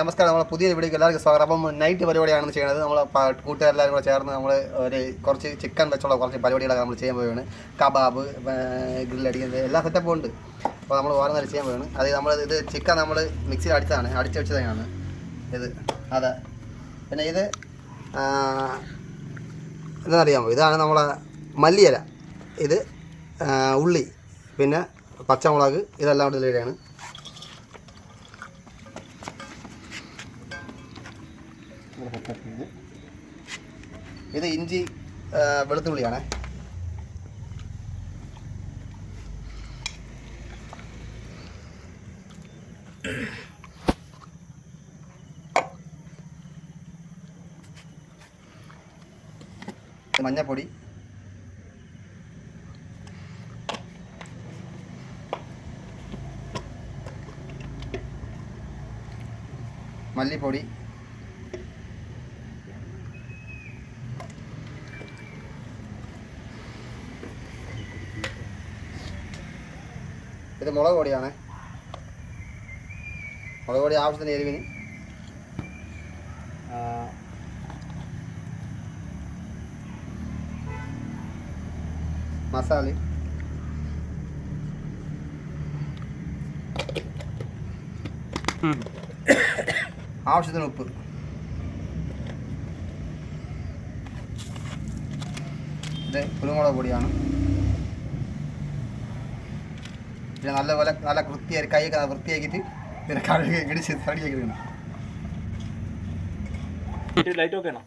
നമസ്കാരം. നമ്മളെ പുതിയ വീഡിയോക്ക് എല്ലാവർക്കും സ്വാഗതം. അപ്പം നൈറ്റ് പരിപാടിയാണ് ചെയ്യുന്നത്. നമ്മൾ കൂട്ടുകാരെല്ലാവരും കൂടെ ചേർന്ന് നമ്മൾ ഒരു കുറച്ച് ചിക്കൻ വെച്ചുള്ള കുറച്ച് പരിപാടികളൊക്കെ നമ്മൾ ചെയ്യാൻ പോവുകയാണ്. കബാബ് ഗ്രില്ലടിക്കുന്നത് എല്ലാ സെറ്റപ്പും ഉണ്ട്. അപ്പോൾ നമ്മൾ വേറെ നേരം ചെയ്യാൻ പോവുകയാണ്. അത് നമ്മൾ ഇത് ചിക്കൻ നമ്മൾ മിക്സിയിൽ അടിച്ചതാണ്. അടിച്ച് വെച്ചതാണ്. ഇത് അതെ. പിന്നെ ഇത് എന്താണെന്നറിയാമോ ഇതാണ് നമ്മളെ മല്ലിയില. ഇത് ഉള്ളി പിന്നെ പച്ചമുളക് ഇതെല്ലാം കൂടെ ഇതിലിടെയാണ് ഇത് ഇഞ്ചി വെളുത്തുള്ളിയാണ്. മഞ്ഞപ്പൊടി. മല്ലിപ്പൊടി. ഇത് മുളക് പൊടിയാണ് മുളക് പൊടി ആവശ്യത്തിന് എരിവിന് ആ, മസാല ആവശ്യത്തിന് ഉപ്പ് ഇത് കുരുമുളക് പൊടിയാണ് പിന്നെ നല്ലപോലെ നല്ല വൃത്തിയായി കൈയൊക്കെ വൃത്തിയാക്കിയിട്ട് പിന്നെ കഴുകി ഇടിച്ച് റെഡിയാക്കി എടുക്കണം ലൈറ്റ് ഒക്കെ ആണോ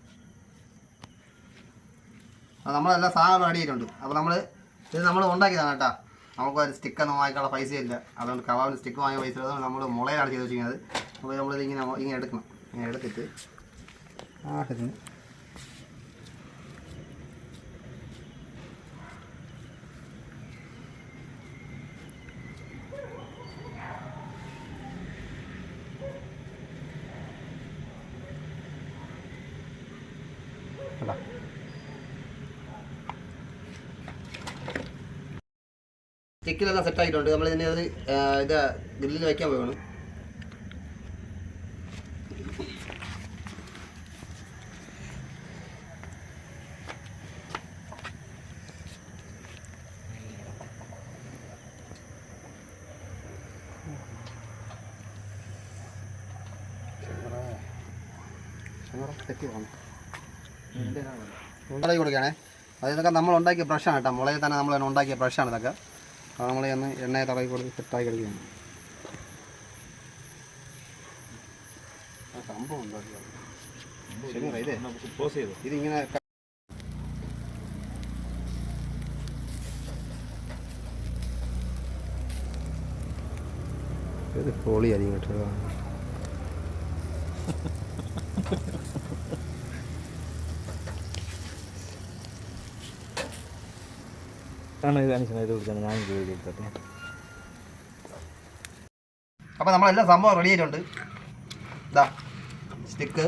നമ്മളെല്ലാം സാധനം റെഡി ചെയ്തിട്ടുണ്ട് അപ്പോൾ നമ്മൾ ഇത് നമ്മൾ ഉണ്ടാക്കിയതാണ് കേട്ടോ. നമുക്ക് ഒരു സ്റ്റിക്കൊന്നും വാങ്ങിക്കാനുള്ള പൈസ ഇല്ല. അതുകൊണ്ട് കവാബിന് സ്റ്റിക്ക് വാങ്ങിയ പൈസ. അതുകൊണ്ട് നമ്മൾ മുളയാണ് ചെയ്ത് വെച്ചിരിക്കുന്നത് അപ്പോൾ നമ്മളിത് ഇങ്ങനെ ഇങ്ങനെ എടുക്കണം. ഇങ്ങനെ എടുത്തിട്ട് ആവശ്യത്തിന് കേട്ടോ ചിക്കനെല്ലാം സെറ്റ് ആയിട്ടുണ്ട്. നമ്മൾ ഇതിനെ അത് ഇത് ഗ്രില്ലിൽ വയ്ക്കാൻ പോകണം പോവാണ്. ഉണ്ടാക്കി കൊടുക്കുകയാണേ അത് ഇതൊക്കെ നമ്മൾ ഉണ്ടാക്കിയ ബ്രഷാണ് കേട്ടോ. മുളയിൽ തന്നെ നമ്മൾ ഉണ്ടാക്കിയ ബ്രഷാണ് ഇതൊക്കെ. അപ്പോൾ നമ്മൾ ഒന്ന് എണ്ണയെ തടവി കൊടുത്ത് സെറ്റാക്കി എടുക്കുകയാണ് ഇതിങ്ങനെ ഇത് പൊളിയായിരിക്കും കേട്ടോ. ആണ് ഇത് അനുസരിച്ച് ഇത് കൊടുത്താണ് ഞാൻ ഇത് അപ്പോൾ നമ്മളെല്ലാം സംഭവം റെഡി ആയിട്ടുണ്ട്. ഇതാ സ്റ്റിക്ക്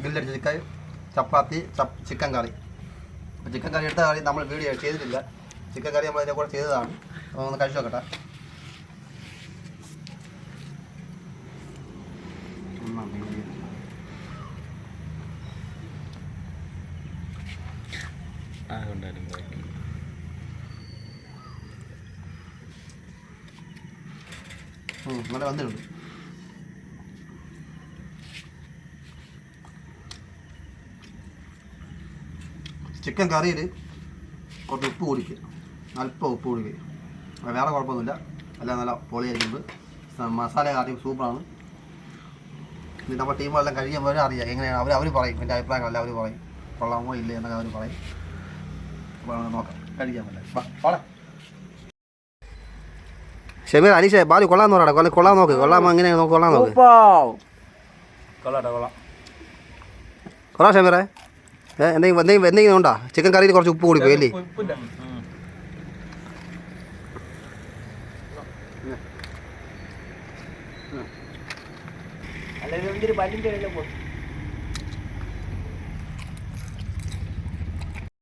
ഗ്രില്ലടിച്ച ചിക്കൻ ചപ്പാത്തി ചിക്കൻ കറി അപ്പോൾ ചിക്കൻ കറി എടുത്ത കറി നമ്മൾ വീഡിയോ ചെയ്തിട്ടില്ല. ചിക്കൻ കറി നമ്മൾ അതിന്റെ കൂടെ ചെയ്തതാണ്. അപ്പോൾ ഒന്ന് കഴിച്ചു നോക്കട്ടെ. ആ നല്ല വന്നിട്ടുണ്ട്. ചിക്കൻ കറിയിൽ കുറച്ച് ഉപ്പ് കുടിക്കുക അല്പം ഉപ്പ് കുടിക്കുക വേറെ കുഴപ്പമൊന്നുമില്ല. എല്ലാം നല്ല പൊളിയായിരിക്കുന്നത് മസാല കറി സൂപ്പറാണ്. ഇത് നമ്മുടെ ടീമെല്ലാം കഴിയുമ്പോൾ അറിയാം എങ്ങനെയാണ്. അവർ അവർ പറയും. എന്റെ അഭിപ്രായങ്ങളെല്ലാം അവർ പറയും. കൊള്ളാമോ ഇല്ലേ എന്നൊക്കെ അവർ പറയും. അപ്പോൾ നോക്കാം. കഴിക്കാൻ പറ്റില്ല. ഷമീർ അനീഷേ ബാലു കൊള്ളാന്ന് പറയടാ കൊള്ള കൊള്ളാൻ നോക്ക്. കൊള്ളാമോ എങ്ങനെ നോക്ക് കൊള്ളാൻ നോക്ക്. കൊള്ളാട്ടെ കൊള്ളാം കൊള്ളാം. ഷമീറേ എന്തെങ്കിലും എന്തെങ്കിലും എന്തെങ്കിലും ഉണ്ടോ? ചിക്കൻ കറിയിൽ കുറച്ച് ഉപ്പ് കൂടി പോയി അല്ലേ? ഉപ്പില്ല അല്ല ഇത് എന്തൊരു പല്ലിന്റെ